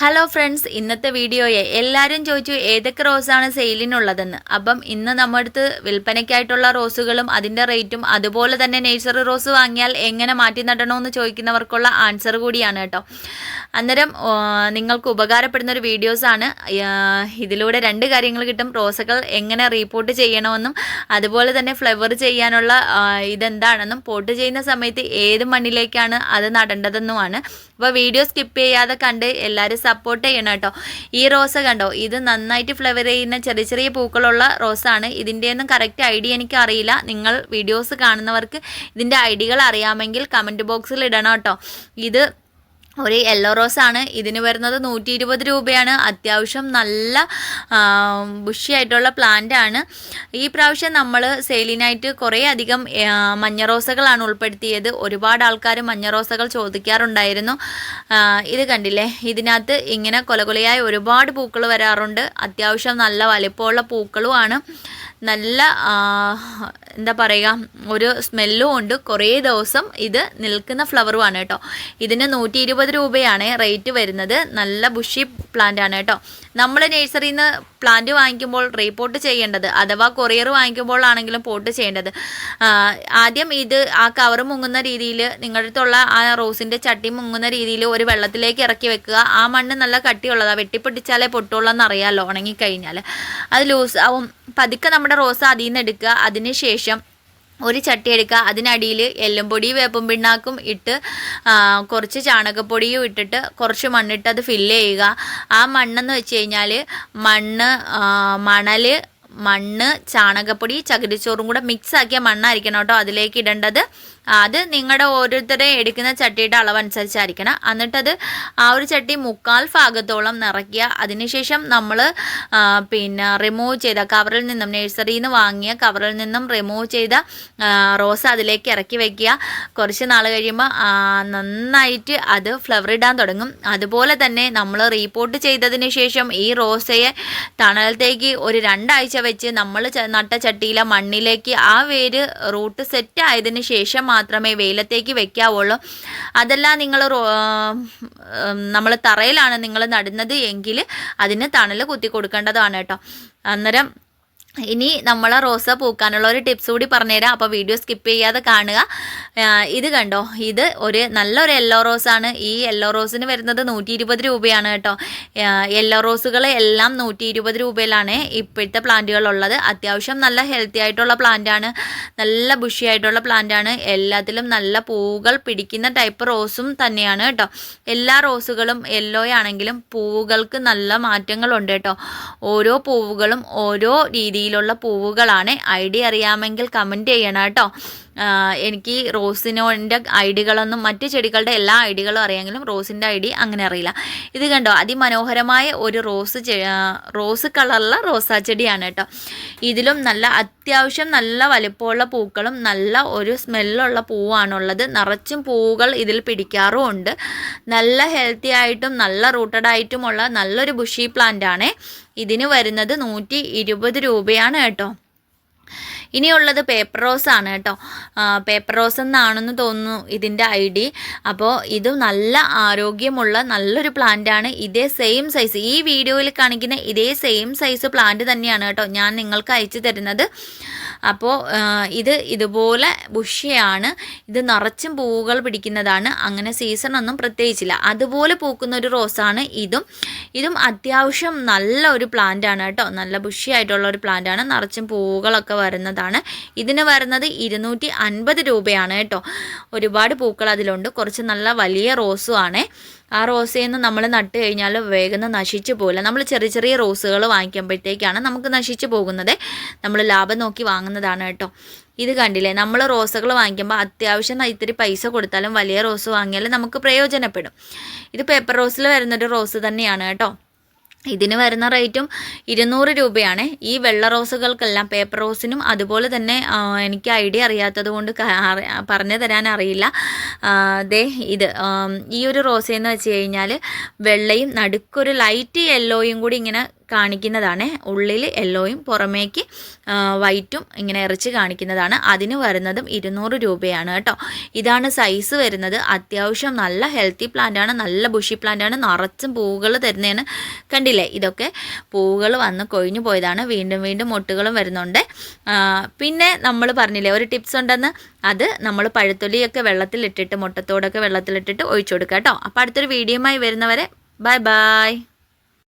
Hello friends ഇന്നത്തെ വീഡിയോയെ എല്ലാവരും ചോദിച്ചു ഏതൊക്കെ റോസാണ് സെയിലിനുള്ളതെന്ന്. അപ്പം ഇന്ന് നമ്മുടെ അടുത്ത് വിൽപ്പനയ്ക്കായിട്ടുള്ള റോസുകളും അതിന്റെ റേറ്റും അതുപോലെ തന്നെ നേഴ്സറി റോസ് വാങ്ങിയാൽ എങ്ങനെ മാറ്റി നടണമെന്ന് ചോദിക്കുന്നവർക്കുള്ള ആൻസർ കൂടിയാണ് കേട്ടോ. അന്നേരം നിങ്ങൾക്ക് ഉപകാരപ്പെടുന്ന ഒരു വീഡിയോസാണ്. ഇതിലൂടെ രണ്ട് കാര്യങ്ങൾ കിട്ടും. റോസകൾ എങ്ങനെ റീപോർട്ട് ചെയ്യണമെന്നും അതുപോലെ തന്നെ ഫ്ലവർ ചെയ്യാനുള്ള ഇതെന്താണെന്നും പോട്ട് ചെയ്യുന്ന സമയത്ത് ഏത് മണ്ണിലേക്കാണ് അത് നടേണ്ടതെന്നുമാണ്. അപ്പോൾ വീഡിയോ സ്കിപ്പ് ചെയ്യാതെ കണ്ട് എല്ലാവരും സപ്പോർട്ട് ചെയ്യണം കേട്ടോ. ഈ റോസ് കണ്ടോ? ഇത് നന്നായിട്ട് ഫ്ലവർ ചെയ്യുന്ന ചെറിയ ചെറിയ പൂക്കളുള്ള റോസാണ്. ഇതിന്റെയൊന്നും കറക്റ്റ് ഐഡിയ എനിക്ക് അറിയില്ല. നിങ്ങൾ വീഡിയോസ് കാണുന്നവർക്ക് ഇതിന്റെ ഐഡികൾ അറിയാമെങ്കിൽ കമന്റ് ബോക്സിൽ ഇടണം കേട്ടോ. ഇത് ഒരു യെല്ലോ റോസ് ആണ് ഇതിന് വരുന്നത് നൂറ്റി ഇരുപത് രൂപയാണ്. അത്യാവശ്യം നല്ല ബുഷിയായിട്ടുള്ള പ്ലാന്റ് ആണ്. ഈ പ്രാവശ്യം നമ്മൾ സെയിലിനായിട്ട് കുറേ അധികം മഞ്ഞ റോസകളാണ് ഉൾപ്പെടുത്തിയത്. ഒരുപാട് ആൾക്കാർ മഞ്ഞ റോസകൾ ചോദിക്കാറുണ്ടായിരുന്നു. ഇത് കണ്ടില്ലേ? ഇതിനകത്ത് ഇങ്ങനെ കൊലകൊലയായി ഒരുപാട് പൂക്കൾ വരാറുണ്ട്. അത്യാവശ്യം നല്ല വലിപ്പമുള്ള പൂക്കളുമാണ്. നല്ല എന്താ പറയുക ഒരു സ്മെല്ലും ഉണ്ട്. കുറേ ദിവസം ഇത് നിൽക്കുന്ന ഫ്ലവറുമാണ് കേട്ടോ. ഇതിന് നൂറ്റി ഇരുപത് രൂപയാണ് റേറ്റ് വരുന്നത്. നല്ല ബുഷി പ്ലാന്റ് ആണ് കേട്ടോ. നമ്മൾ നഴ്സറിയിൽ നിന്ന് പ്ലാന്റ് വാങ്ങിക്കുമ്പോൾ റീപോർട്ട് ചെയ്യേണ്ടത് അഥവാ കൊറിയർ വാങ്ങിക്കുമ്പോൾ ആണെങ്കിലും പോട്ട് ചെയ്യേണ്ടത് ആദ്യം ഇത് ആ കവർ മുങ്ങുന്ന രീതിയിൽ നിങ്ങളുടെ അടുത്തുള്ള ആ റോസിന്റെ ചട്ടി മുങ്ങുന്ന രീതിയിൽ ഒരു വെള്ളത്തിലേക്ക് ഇറക്കി വെക്കുക. ആ മണ്ണ് നല്ല കട്ടിയുള്ളതാണ് വെട്ടിപ്പൊട്ടിച്ചാലേ പൊട്ടുള്ളൂ എന്നറിയാമല്ലോ ഉണങ്ങിക്കഴിഞ്ഞാൽ അത് ലൂസ് ആവും പതുക്കെ നമ്മുടെ റോസ് അതിൽ നിന്ന് എടുക്കുക. അതിന് ശേഷം ഒരു ചട്ടി എടുക്കുക. അതിനടിയിൽ എല്ലും പൊടി വേപ്പും പിണ്ണാക്കും ഇട്ട് കുറച്ച് ചാണകപ്പൊടിയും ഇട്ടിട്ട് കുറച്ച് മണ്ണിട്ട് അത് ഫില്ല് ചെയ്യുക. ആ മണ്ണെന്ന് വെച്ച് കഴിഞ്ഞാൽ മണ്ണ് മണൽ മണ്ണ് ചാണകപ്പൊടി ചകിരിച്ചോറും കൂടെ മിക്സ് ആക്കിയ മണ്ണായിരിക്കണം കേട്ടോ അതിലേക്ക് ഇടേണ്ടത്. അത് നിങ്ങളുടെ ഓരോരുത്തരെ എടുക്കുന്ന ചട്ടിയുടെ അളവനുസരിച്ചായിരിക്കണം. എന്നിട്ടത് ആ ഒരു ചട്ടി മുക്കാൽ ഭാഗത്തോളം നിറയ്ക്കുക. അതിനുശേഷം നമ്മൾ പിന്നെ റിമൂവ് ചെയ്ത കവറിൽ നിന്നും നഴ്സറിയിൽ നിന്ന് വാങ്ങിയ കവറിൽ നിന്നും റിമൂവ് ചെയ്ത റോസ് അതിലേക്ക് ഇറക്കി വയ്ക്കുക കുറച്ച് നാൾ കഴിയുമ്പോൾ നന്നായിട്ട് അത് ഫ്ലവർ ഇടാൻ തുടങ്ങും. അതുപോലെ തന്നെ നമ്മൾ റീപോർട്ട് ചെയ്തതിന് ശേഷം ഈ റോസയെ തണലത്തേക്ക് ഒരു രണ്ടാഴ്ച വെച്ച് നമ്മൾ നട്ട ചട്ടിയിലെ മണ്ണിലേക്ക് ആ വേര് റൂട്ട് സെറ്റ് ആയതിനു ശേഷം മാത്രമേ വെയിലത്തേക്ക് വെക്കാവുള്ളൂ. അതല്ല നിങ്ങൾ നമ്മൾ തറയിലാണ് നിങ്ങൾ നടുന്നത് എങ്കിൽ അതിന് തണൽ കുത്തി കൊടുക്കേണ്ടതാണ് കേട്ടോ. അന്നേരം ഇനി നമ്മൾ റോസ പൂക്കാനുള്ള ഒരു ടിപ്സ് കൂടി പറഞ്ഞുതരാം. അപ്പോൾ വീഡിയോ സ്കിപ്പ് ചെയ്യാതെ കാണുക. ഇത് കണ്ടോ? ഇത് ഒരു നല്ലൊരു യെല്ലോ റോസാണ് ഈ യെല്ലോ റോസിന് വരുന്നത് നൂറ്റി ഇരുപത് രൂപയാണ് കേട്ടോ. യെല്ലോ റോസുകൾ എല്ലാം നൂറ്റി ഇരുപത് രൂപയിലാണ് ഇപ്പോഴത്തെ പ്ലാന്റുകളുള്ളത് അത്യാവശ്യം നല്ല ഹെൽത്തി ആയിട്ടുള്ള പ്ലാന്റാണ് നല്ല ബുഷി ആയിട്ടുള്ള പ്ലാന്റാണ് എല്ലാത്തിലും നല്ല പൂവുകൾ പിടിക്കുന്ന ടൈപ്പ് റോസും തന്നെയാണ് കേട്ടോ. എല്ലാ റോസുകളും യെല്ലോ ആണെങ്കിലും പൂവുകൾക്ക് നല്ല മാറ്റങ്ങളുണ്ട് കേട്ടോ. ഓരോ പൂവുകളും ഓരോ രീതിയിലുള്ള പൂവുകളാണ്. ഐ ഡി അറിയാമെങ്കിൽ കമന്റ് ചെയ്യണം കേട്ടോ. എനിക്ക് റോസിനോന്റെ ഐഡികളൊന്നും മറ്റ് ചെടികളുടെ എല്ലാ ഐഡികളും അറിയാമെങ്കിലും റോസിന്റെ ഐഡി അങ്ങനെ അറിയില്ല. ഇത് കണ്ടോ? അതിമനോഹരമായ ഒരു റോസ് റോസ് കളറുള്ള റോസാ ചെടിയാണ് കേട്ടോ. ഇതിലും നല്ല അത്യാവശ്യം നല്ല വലിപ്പമുള്ള പൂക്കളും നല്ല ഒരു സ്മെല്ലുള്ള പൂവാണുള്ളത്. നിറച്ചും പൂവുകൾ ഇതിൽ പിടിക്കാറുമുണ്ട്. നല്ല ഹെൽത്തി ആയിട്ടും നല്ല റൂട്ടഡ് ആയിട്ടുമുള്ള നല്ലൊരു ബുഷി പ്ലാന്റ് ആണ്. ഇതിന് വരുന്നത് നൂറ്റി ഇരുപത് രൂപയാണ് കേട്ടോ. ഇനിയുള്ളത് പേപ്പർ റോസ് ആണ് കേട്ടോ. പേപ്പർ റോസ് എന്നാണെന്ന് തോന്നുന്നു ഇതിന്റെ ഐ ഡി. അപ്പോൾ ഇത് നല്ല ആരോഗ്യമുള്ള നല്ലൊരു പ്ലാന്റ് ആണ്. ഇതേ സെയിം സൈസ് ഈ വീഡിയോയിൽ കാണിക്കുന്ന ഇതേ സെയിം സൈസ് പ്ലാന്റ് തന്നെയാണ് കേട്ടോ ഞാൻ നിങ്ങൾക്ക് അയച്ചു തരുന്നത്. അപ്പോൾ ഇത് ഇതുപോലെ ബുഷയാണ്. ഇത് നിറച്ചും പൂവുകൾ പിടിക്കുന്നതാണ്. അങ്ങനെ സീസൺ ഒന്നും പ്രത്യേകിച്ചില്ല. അതുപോലെ പൂക്കുന്ന ഒരു റോസാണ് ഇതും. ഇതും അത്യാവശ്യം നല്ല ഒരു പ്ലാന്റ് ആണ് കേട്ടോ. നല്ല ബുഷി ആയിട്ടുള്ള ഒരു പ്ലാന്റ് ആണ്. നിറച്ചും പൂവുകളൊക്കെ വരുന്നതാണ്. ഇതിന് വരുന്നത് ഇരുന്നൂറ്റി അൻപത് രൂപയാണ് കേട്ടോ. ഒരുപാട് പൂക്കൾ അതിലുണ്ട്. കുറച്ച് നല്ല വലിയ റോസും ആണ്. ആ റോസയിൽ നമ്മൾ നട്ട് കഴിഞ്ഞാൽ വേഗം നശിച്ചു പോകില്ല നമ്മൾ ചെറിയ ചെറിയ റോസുകൾ വാങ്ങിക്കുമ്പോഴത്തേക്കാണ് നമുക്ക് നശിച്ചു പോകുന്നത്. നമ്മൾ ലാഭം നോക്കി വാങ്ങുന്നതാണ് കേട്ടോ. ഇത് കണ്ടില്ലേ? നമ്മൾ റോസുകൾ വാങ്ങിക്കുമ്പോൾ അത്യാവശ്യം ഇത്തിരി പൈസ കൊടുത്താലും വലിയ റോസ് വാങ്ങിയാലും നമുക്ക് പ്രയോജനപ്പെടും. ഇത് പേപ്പർ റോസിൽ വരുന്നൊരു റോസ് തന്നെയാണ് കേട്ടോ. ഇതിന് വരുന്ന റേറ്റും ഇരുന്നൂറ് രൂപയാണ്. ഈ വെള്ള റോസുകൾക്കെല്ലാം പേപ്പർ റോസിനും അതുപോലെ തന്നെ എനിക്ക് ഐഡിയ അറിയാത്തത് കൊണ്ട് പറഞ്ഞു തരാൻ അറിയില്ല. ദേ ഇത് ഈ ഒരു റോസയെന്ന് വെച്ച് കഴിഞ്ഞാൽ വെള്ളയും നടുക്കൊരു ലൈറ്റ് യെല്ലോയും കൂടി ഇങ്ങനെ കാണിക്കുന്നതാണ്. ഉള്ളിൽ യെല്ലോയും പുറമേക്ക് വൈറ്റും ഇങ്ങനെ ഇറച്ചി കാണിക്കുന്നതാണ്. അതിന് വരുന്നതും ഇരുന്നൂറ് രൂപയാണ് കേട്ടോ. ഇതാണ് സൈസ് വരുന്നത്. അത്യാവശ്യം നല്ല ഹെൽത്തി പ്ലാന്റാണ് നല്ല ബുഷി പ്ലാന്റാണ് നിറച്ചും പൂവുകൾ തരുന്നതാണ്. കണ്ടില്ലേ? ഇതൊക്കെ പൂവുകൾ വന്ന് കൊഴിഞ്ഞു പോയതാണ്. വീണ്ടും വീണ്ടും മുട്ടുകളും വരുന്നുണ്ട്. പിന്നെ നമ്മൾ പറഞ്ഞില്ലേ ഒരു ടിപ്സ് ഉണ്ടെന്ന്. അത് നമ്മൾ പഴുത്തൊലിയൊക്കെ വെള്ളത്തിലിട്ടിട്ട് മുട്ടത്തോടൊക്കെ വെള്ളത്തിലിട്ടിട്ട് ഒഴിച്ചു കൊടുക്കുക കേട്ടോ. അപ്പോൾ അടുത്തൊരു വീഡിയോയുമായി വരുന്നവരെ ബൈ ബൈ